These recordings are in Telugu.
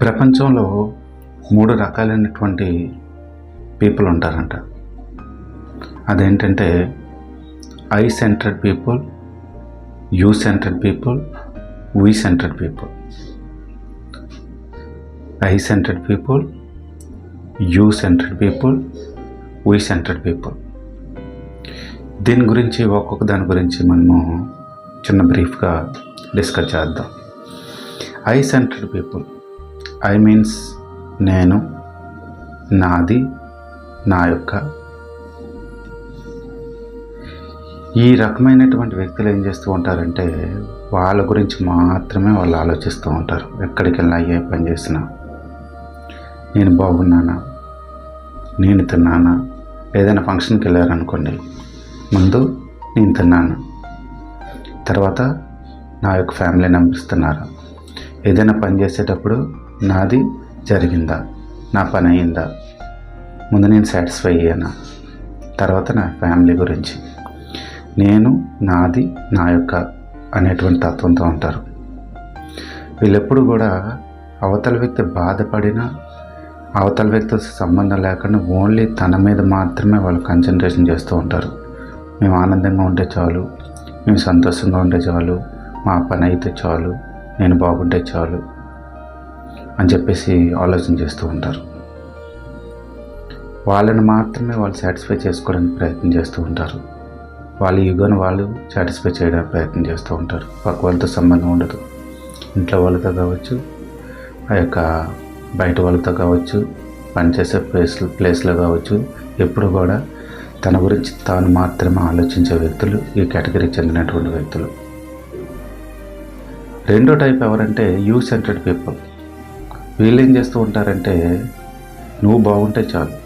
ప్రపంచంలో మూడు రకాలైనటువంటి పీపుల్ ఉంటారంట. అదేంటంటే I centred people you centred people we centred people I centred people you centred people we centred people దీని గురించి ఒక్కొక్క దాని గురించి మనము చిన్న బ్రీఫ్గా డిస్కస్ చేద్దాం. I centred people I means నేను నాది నా యొక్క. ఈ రకమైనటువంటి వ్యక్తులు ఏం చేస్తూ ఉంటారంటే వాళ్ళ గురించి మాత్రమే వాళ్ళు ఆలోచిస్తూ ఉంటారు. ఎక్కడికి వెళ్ళినా ఏ పని చేసినా. నేను బాగున్నానా? నేను తిన్నానా? ఏదైనా ఫంక్షన్కి వెళ్ళారనుకోండి ముందు నేను తిన్నాను. తర్వాత నా యొక్క ఫ్యామిలీ నంబర్స్ తిన్నారు. ఏదైనా పని చేసేటప్పుడు నాది జరిగిందా? నా పని అయిందా? ముందు నేను సాటిస్ఫై అయ్యానా? తర్వాత నా ఫ్యామిలీ గురించి. నేను నాది నా యొక్క అనేటువంటి తత్వంతో ఉంటారు. వీళ్ళెప్పుడు కూడా అవతల వ్యక్తి బాధపడినా అవతల వ్యక్తితో సంబంధం లేకుండా ఓన్లీ తన మీద మాత్రమే వాళ్ళు కాన్సన్ట్రేషన్ చేస్తూ ఉంటారు. మేము ఆనందంగా ఉంటే చాలు మేము సంతోషంగా ఉంటే చాలు మా పని అయితే చాలు నేను బాగుంటే చాలు అని చెప్పేసి ఆలోచన చేస్తూ ఉంటారు. వాళ్ళని మాత్రమే వాళ్ళు సాటిస్ఫై చేసుకోవడానికి ప్రయత్నం చేస్తూ ఉంటారు. వాళ్ళ ఈగోని వాళ్ళు సాటిస్ఫై చేయడానికి ప్రయత్నం చేస్తూ ఉంటారు. పక్క వాళ్ళతో సంబంధం ఉండదు. ఇంట్లో వాళ్ళతో కావచ్చు ఆ యొక్క బయట వాళ్ళతో కావచ్చు పనిచేసే ప్లేస్ ప్లేస్లో కావచ్చు ఎప్పుడు కూడా తన గురించి తాను మాత్రమే ఆలోచించే వ్యక్తులు ఈ కేటగిరీకి చెందినటువంటి వ్యక్తులు. రెండో టైప్ ఎవరంటే యూ సెంటర్డ్ పీపుల్ వీళ్ళు ఏం చేస్తూ ఉంటారంటే నువ్వు బాగుంటే చాలు.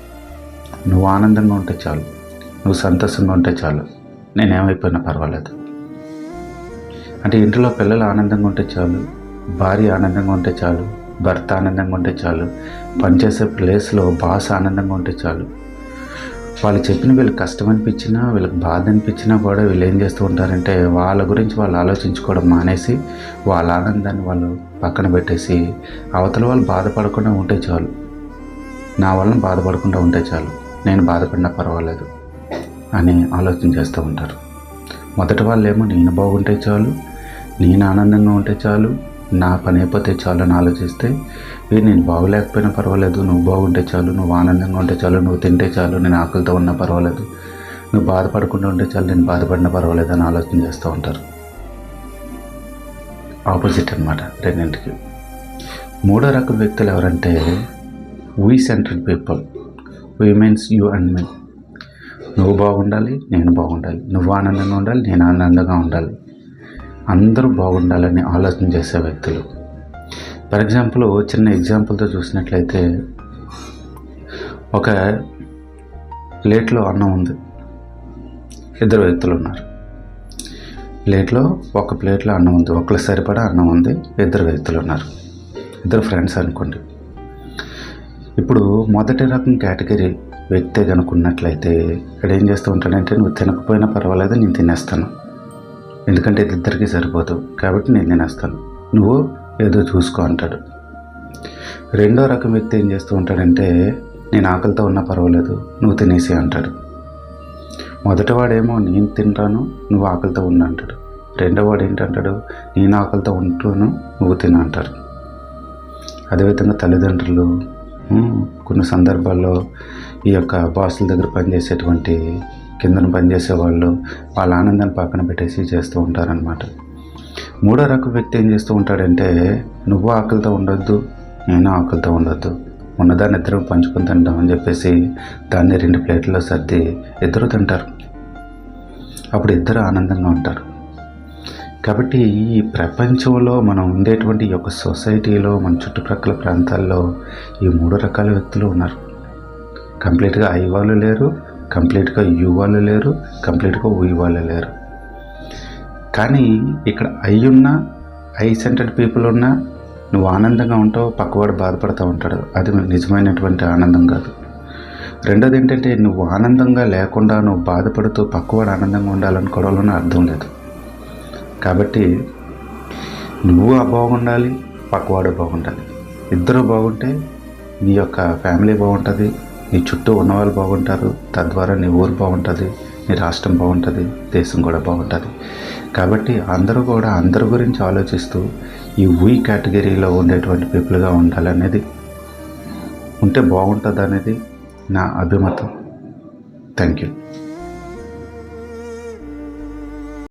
నువ్వు ఆనందంగా ఉంటే చాలు. నువ్వు సంతోషంగా ఉంటే చాలు. నేనేమైపోయినా పర్వాలేదు. అంటే ఇంట్లో పిల్లలు ఆనందంగా ఉంటే చాలు భార్య ఆనందంగా ఉంటే చాలు భర్త ఆనందంగా ఉంటే చాలు పనిచేసే ప్లేస్లో బాస్ ఆనందంగా ఉంటే చాలు. వాళ్ళు చెప్పిన వీళ్ళకి కష్టం అనిపించినా వీళ్ళకి బాధ అనిపించినా కూడా వీళ్ళు ఏం చేస్తూ ఉంటారంటే వాళ్ళ గురించి వాళ్ళు ఆలోచించుకోవడం మానేసి వాళ్ళ ఆనందాన్ని వాళ్ళు పక్కన పెట్టేసి అవతల వాళ్ళు బాధపడకుండా ఉంటే చాలు. నా వలన బాధపడకుండా ఉంటే చాలు. నేను బాధపడినా పర్వాలేదు అని ఆలోచన చేస్తూ ఉంటారు. మొదటి వాళ్ళేమో నేను బాగుంటే చాలు నేను ఆనందంగా ఉంటే చాలు నా పని అయిపోతే చాలు అని ఆలోచిస్తే వీడు నేను బాగోలేకపోయినా పర్వాలేదు నువ్వు బాగుంటే చాలు నువ్వు ఆనందంగా ఉంటే చాలు నువ్వు తింటే చాలు నేను ఆకలితో ఉన్నా పర్వాలేదు నువ్వు బాధపడకుండా ఉంటే చాలు నేను బాధపడినా పర్వాలేదు అని ఆలోచన చేస్తూ ఉంటారు. ఆపోజిట్ అనమాట రెండింటికి. మూడో రకం వ్యక్తులు ఎవరంటే we central people we means you and me నువ్వు బాగుండాలి నేను బాగుండాలి. నువ్వు ఆనందంగా ఉండాలి నేను ఆనందంగా ఉండాలి. అందరూ బాగుండాలని ఆలోచన చేసే వ్యక్తులు. ఫర్ ఎగ్జాంపుల్ చిన్న ఎగ్జాంపుల్తో చూసినట్లయితే ఒక ప్లేట్లో అన్నం ఉంది. ఇద్దరు వ్యక్తులు ఉన్నారు. ప్లేట్లో ఒక ప్లేట్లో అన్నం ఉంది. ఒకళ్ళు సరిపడా అన్నం ఉంది. ఇద్దరు వ్యక్తులు ఉన్నారు. ఇద్దరు ఫ్రెండ్స్ అనుకోండి. ఇప్పుడు మొదటి రకం కేటగిరీ వ్యక్తే కనుక్కున్నట్లయితే ఇక్కడ ఏం చేస్తూ ఉంటాడంటే నువ్వు తినకపోయినా పర్వాలేదు నేను తినేస్తాను. ఎందుకంటే ఇది ఇద్దరికీ సరిపోదు. కాబట్టి నేను తినేస్తాను. నువ్వు ఏదో చూసుకో అంటాడు. రెండో రకం వ్యక్తి ఏం చేస్తూ ఉంటాడంటే నేను ఆకలితో ఉన్నా పర్వాలేదు నువ్వు తినేసి అంటాడు. మొదటివాడేమో నేను తింటాను నువ్వు ఆకలితో ఉండు అంటాడు. రెండోవాడు ఏంటంటాడు నేను ఆకలితో ఉంటాను నువ్వు తిన అంటారు అదేవిధంగా తల్లిదండ్రులు కొన్ని సందర్భాల్లో ఈ యొక్క బాసుల దగ్గర పనిచేసేటువంటి కిందన పనిచేసే వాళ్ళు వాళ్ళ ఆనందాన్ని పక్కన పెట్టేసి చేస్తూ ఉంటారనమాట మూడో రకం వ్యక్తి ఏం చేస్తూ ఉంటాడంటే నువ్వు ఆకలితో ఉండొద్దు నేను ఆకలితో ఉండొద్దు ఉన్నదాన్ని ఇద్దరు పంచుకొని తింటాం అని చెప్పేసి దాన్ని రెండు ప్లేట్లలో సర్ది ఇద్దరు తింటారు. అప్పుడు ఇద్దరు ఆనందంగా ఉంటారు. కాబట్టి ఈ ప్రపంచంలో మనం ఉండేటువంటి ఈ యొక్క సొసైటీలో మన చుట్టుప్రక్కల ప్రాంతాల్లో ఈ మూడు రకాల వ్యక్తులు ఉన్నారు. కంప్లీట్గా ఐ వాళ్ళు లేరు కంప్లీట్గా యు వాళ్ళు లేరు కంప్లీట్గా ఉయ్ వాళ్ళు లేరు. కానీ ఇక్కడ ఐ ఉన్నా ఐ సెంటర్డ్ పీపుల్ ఉన్నా నువ్వు ఆనందంగా ఉంటావు పక్కవాడు బాధపడుతూ ఉంటాడు. అది నిజమైనటువంటి ఆనందం కాదు. రెండోది ఏంటంటే నువ్వు ఆనందంగా లేకుండా నువ్వు బాధపడుతూ పక్కవాడు ఆనందంగా ఉండాలనుకోవడంలోనే అర్థం లేదు. కాబట్టి నువ్వు బాగుండాలి పక్కవాడు బాగుండాలి. ఇద్దరు బాగుంటే నీ యొక్క ఫ్యామిలీ బాగుంటుంది నీ చుట్టూ ఉన్నవాళ్ళు బాగుంటారు తద్వారా నీ ఊరు బాగుంటుంది నీ రాష్ట్రం బాగుంటుంది దేశం కూడా బాగుంటుంది. కాబట్టి అందరూ కూడా అందరి గురించి ఆలోచిస్తూ ఈ వీ కేటగిరీలో ఉండేటువంటి పీపుల్గా ఉండాలనేది ఉంటే బాగుంటుంది అనేది నా అభిమతం థ్యాంక్ యూ